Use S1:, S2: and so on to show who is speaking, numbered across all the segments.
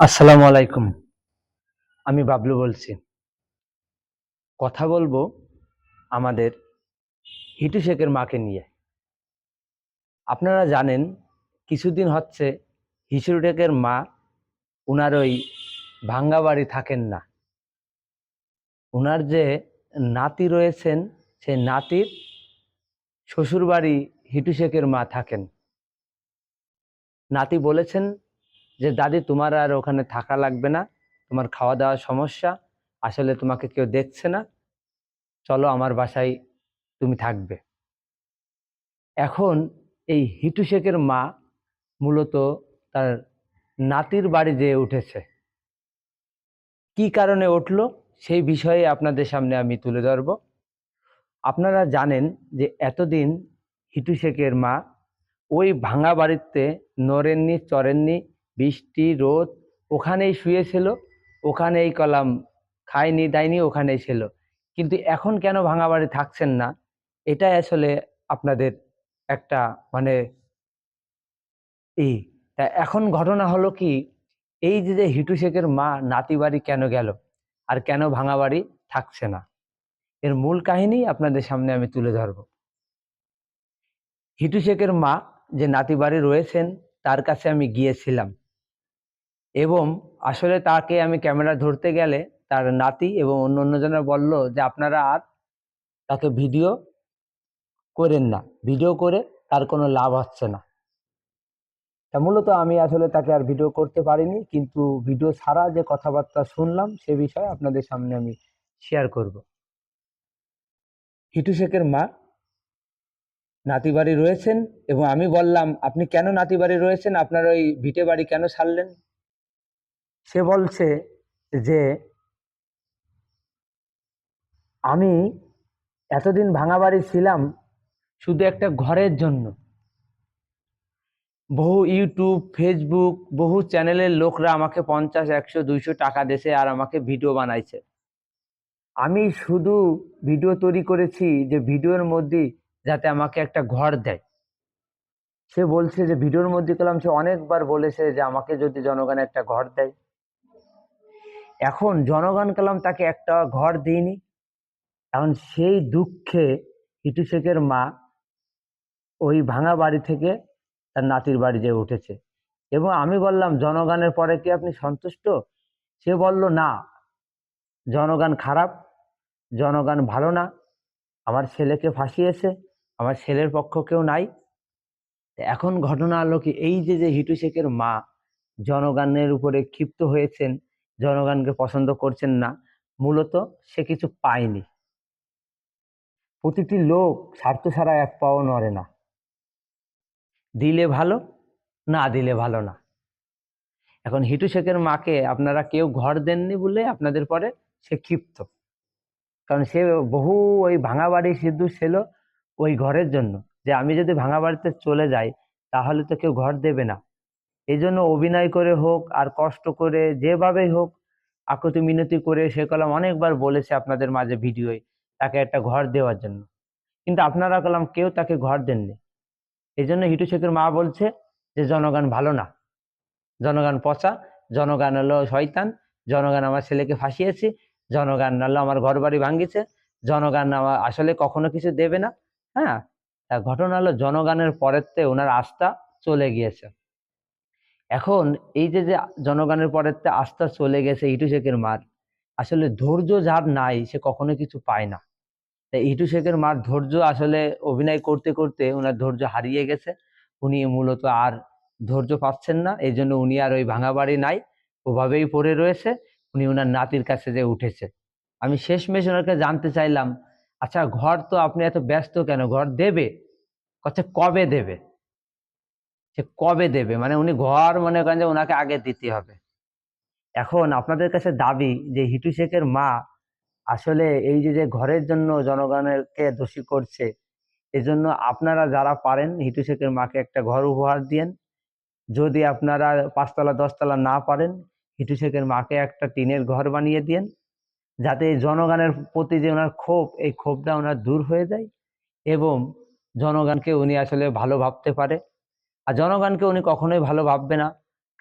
S1: আসসালামু আলাইকুম। আমি বাবলু বলছি। কথা বলব আমাদের হিটু শেখের মাকে নিয়ে। আপনারা জানেন, কিছুদিন হচ্ছে হিসু শেখের মা উনার ওই ভাঙ্গা বাড়ি থাকেন না। উনার যে নাতি রয়েছেন, সেই নাতির শ্বশুর বাড়ি হিটু শেখের মা থাকেন। নাতি বলেছেন যে, দাদি, তোমার আর ওখানে থাকা লাগবে না। তোমার খাওয়া দাওয়ার সমস্যা। আসলে তোমাকে কেউ দেখছে না। চলো আমার বাসায় তুমি থাকবে। এখন এই হিটু শেখের মা মূলত তার নাতির বাড়ি যেয়ে উঠেছে। কি কারণে উঠল সেই বিষয়ে আপনাদের সামনে আমি তুলে ধরব। আপনারা জানেন যে, এতদিন হিটু শেখের মা ওই ভাঙা বাড়িতে নড়েননি, চড়েননি বৃষ্টি, রোদ, ওখানেই শুয়েছিল ওখানেই কলাম খায়নি, দায়নি, ওখানেই ছিল। কিন্তু এখন কেন ভাঙা বাড়ি থাকছেন না? এটাই আসলে আপনাদের একটা মানে এই তা এখন ঘটনা হলো কি, এই যে যে হিটু শেখের মা নাতি বাড়ি কেন গেল? আর কেন ভাঙা বাড়ি থাকছে না? এর মূল কাহিনী আপনাদের সামনে আমি তুলে ধরব। হিটু শেখের মা যে নাতি বাড়ি রয়েছেন, তার কাছে আমি গিয়েছিলাম। এবং আসলে তাকে আমি ক্যামেরা ধরতে গেলে তার নাতি এবং অন্য অন্যজনের বলল যে, আপনারা আর তাকে ভিডিও করেন না। ভিডিও করে তার কোনো লাভ হচ্ছে না। তা মূলত আমি আসলে তাকে আর ভিডিও করতে পারিনি, কিন্তু ভিডিও ছাড়া যে কথাবার্তা শুনলাম সে বিষয়ে আপনাদের সামনে আমি শেয়ার করব। হিটু শেখের মা নাতি বাড়ি রয়েছেন এবং আমি বললাম, আপনি কেন নাতি বাড়ি রয়েছেন? আপনার ওই ভিটে বাড়ি কেন ছাড়লেন? সে বলছে যে, আমি এতদিন ভাঙা বাড়ি ছিলাম শুধু একটা ঘরের জন্য। বহু ইউটিউব ফেসবুক বহু চ্যানেলের লোকরা আমাকে পঞ্চাশ, একশো, দুইশো টাকা দেশে আর আমাকে ভিডিও বানাইছে। আমি শুধু ভিডিও তৈরি করেছি যে ভিডিওর মধ্যে যাতে আমাকে একটা ঘর দেয়। সে বলছে যে, ভিডিওর মধ্যে কলাম সে অনেকবার বলেছে যে আমাকে যদি জনগণ একটা ঘর দেয় এখন জনগণ কালাম তাকে একটা ঘর দিইনি। এখন সেই দুঃখে হিটু শেখের মা ওই ভাঙা বাড়ি থেকে তার নাতির বাড়ি যেয়ে উঠেছে। এবং আমি বললাম, জনগণের পরে কি আপনি সন্তুষ্ট? সে বলল, না, জনগণ খারাপ, জনগণ ভালো না। আমার ছেলেকে ফাঁসিয়েছে, আমার ছেলের পক্ষ কেউ নাই। এখন ঘটনা হলো কি, এই যে যে হিটু শেখের মা জনগণের উপরে ক্ষিপ্ত হয়েছেন জনগণকে পছন্দ করছেন না, মূলত সে কিছু পায়নি। প্রতিটি লোক স্বার্থ ছাড়া এক পাও নড়ে না। দিলে ভালো, না দিলে ভালো না। এখন হিটু শেখের মাকে আপনারা কেউ ঘর দেননি বলে আপনাদের পরে সে ক্ষিপ্ত। কারণ সে বহু ওই ভাঙা বাড়ি সিদ্ধু ছিল ওই ঘরের জন্য। যে আমি যদি ভাঙা বাড়িতে চলে যাই, তাহলে তো কেউ ঘর দেবে না। এই জন্য অভিনয় করে হোক আর কষ্ট করে যেভাবেই হোক আকুতি মিনতি করে সে কলাম অনেকবার বলেছে আপনাদের মাঝে ভিডিওয় তাকে একটা ঘর দেওয়ার জন্য। কিন্তু আপনারা কলাম কেউ তাকে ঘর দেননি। এই জন্য হিটু শেখের মা বলছে যে, জনগণ ভালো না। জনগণ পচা, জনগণ হলো শয়তান, জনগণ আমার ছেলেকে ফাঁসিয়েছে, জনগণ হলো আমার ঘর বাড়ি ভাঙ্গিছে জনগণ আমার আসলে কখনো কিছু দেবে না। হ্যাঁ ঘটনা হলো জনগণের পরেতে ওনার আস্থা চলে গিয়েছে। এখন এই যে যে জনগণের পরেতে আস্থা চলে গেছে ইটু শেখের মার আসলে ধৈর্য যার নাই সে কখনো কিছু পায় না। তাই ইটু শেখের মার ধৈর্য আসলে অভিনয় করতে করতে ওনার ধৈর্য হারিয়ে গেছে। উনি মূলত আর ধৈর্য পাচ্ছেন না, এই জন্য উনি আর ওই ভাঙা বাড়ি নাই, ওভাবেই পড়ে রয়েছে। উনি ওনার নাতির কাছে যে উঠেছে। আমি শেষমেশ ওনাকে জানতে চাইলাম আচ্ছা ঘর তো আপনি এত ব্যস্ত কেন? ঘর দেবে? কচ্ছে কবে দেবে? সে কবে দেবে? মানে উনি ঘর মনে করেন যে ওনাকে আগে দিতে হবে। এখন আপনাদের কাছে দাবি যে হিটু শেখের মা আসলে এই যে যে ঘরের জন্য জনগণেরকে দোষী করছে, এজন্য আপনারা যারা পারেন, হিটু শেখের মাকে একটা ঘর উপহার দিয়েন। যদি আপনারা পাঁচতলা, দশতলা না পারেন, হিটু শেখের মাকে একটা টিনের ঘর বানিয়ে দিয়েন, যাতে জনগণের প্রতি যে ওনার ক্ষোভ, এই ক্ষোভটা ওনার দূর হয়ে যায় এবং জনগণকে উনি আসলে ভালো ভাবতে পারে। আর জনগণকে উনি কখনোই ভালো ভাববে না,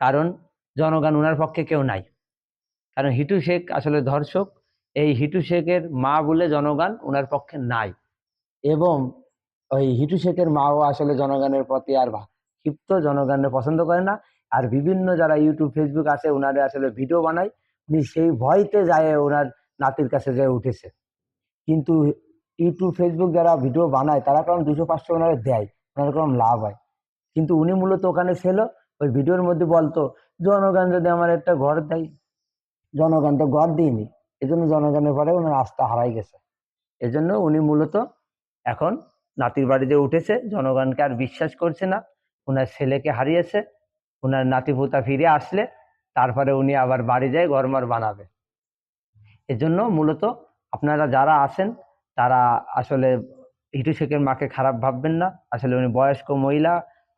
S1: কারণ জনগণ ওনার পক্ষে কেউ নাই। কারণ হিটু শেখ আসলে ধর্ষক, এই হিটু শেখের মা বলে জনগণ ওনার পক্ষে নাই এবং ওই হিটু শেখের মাও আসলে জনগণের প্রতি আর ক্ষিপ্ত জনগণের পছন্দ করে না। আর বিভিন্ন যারা ইউটিউব, ফেসবুক আছে ওনারা আসলে ভিডিও বানায়, উনি সেই ভয়তে যায় ওনার নাতির কাছে যায় উঠেছে। কিন্তু ইউটিউব, ফেসবুক যারা ভিডিও বানায়, তারা কারণ দুশো, পাঁচশো ওনারে দেয় ওনার কারণ লাভ হয়। কিন্তু উনি মূলত ওখানে ছিল, ওই ভিডিওর মধ্যে বলতো, জনগণ যদি আমার একটা ঘর দেয়, জনগণ তো ঘর দিইনি এই জন্য জনগণের পরে ওনার আস্থা হারাই গেছে। এজন্য উনি মূলত এখন নাতির বাড়িতে উঠেছে, জনগণকে আর বিশ্বাস করছে না ওনার ছেলেকে হারিয়েছে ওনার নাতিপুতা ফিরে আসলে, তারপরে উনি আবার বাড়ি যায়, ঘরমার বানাবে। এজন্য মূলত আপনারা যারা আছেন, তারা আসলে হিটু শেখের মাকে খারাপ ভাববেন না, আসলে উনি বয়স্ক মহিলা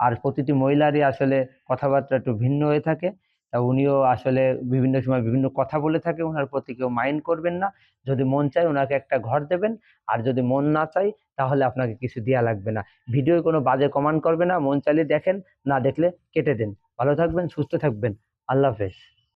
S1: আর প্রতিটি মহিলারই আসলে কথাবার্তা একটু ভিন্ন হয়ে থাকে। তা উনিও আসলে বিভিন্ন সময় বিভিন্ন কথা বলে থাকে ওনার প্রতি কেউ মাইন্ড করবেন না। যদি মন চায় ওনাকে একটা ঘর দেবেন, আর যদি মন না চাই তাহলে আপনাকে কিছু দেওয়া লাগবে না। ভিডিও কোনো বাজে কমান্ড করবে না, মন চাইলে দেখেন, না দেখলে কেটে দেন। ভালো থাকবেন, সুস্থ থাকবেন। আল্লাহ হাফেজ।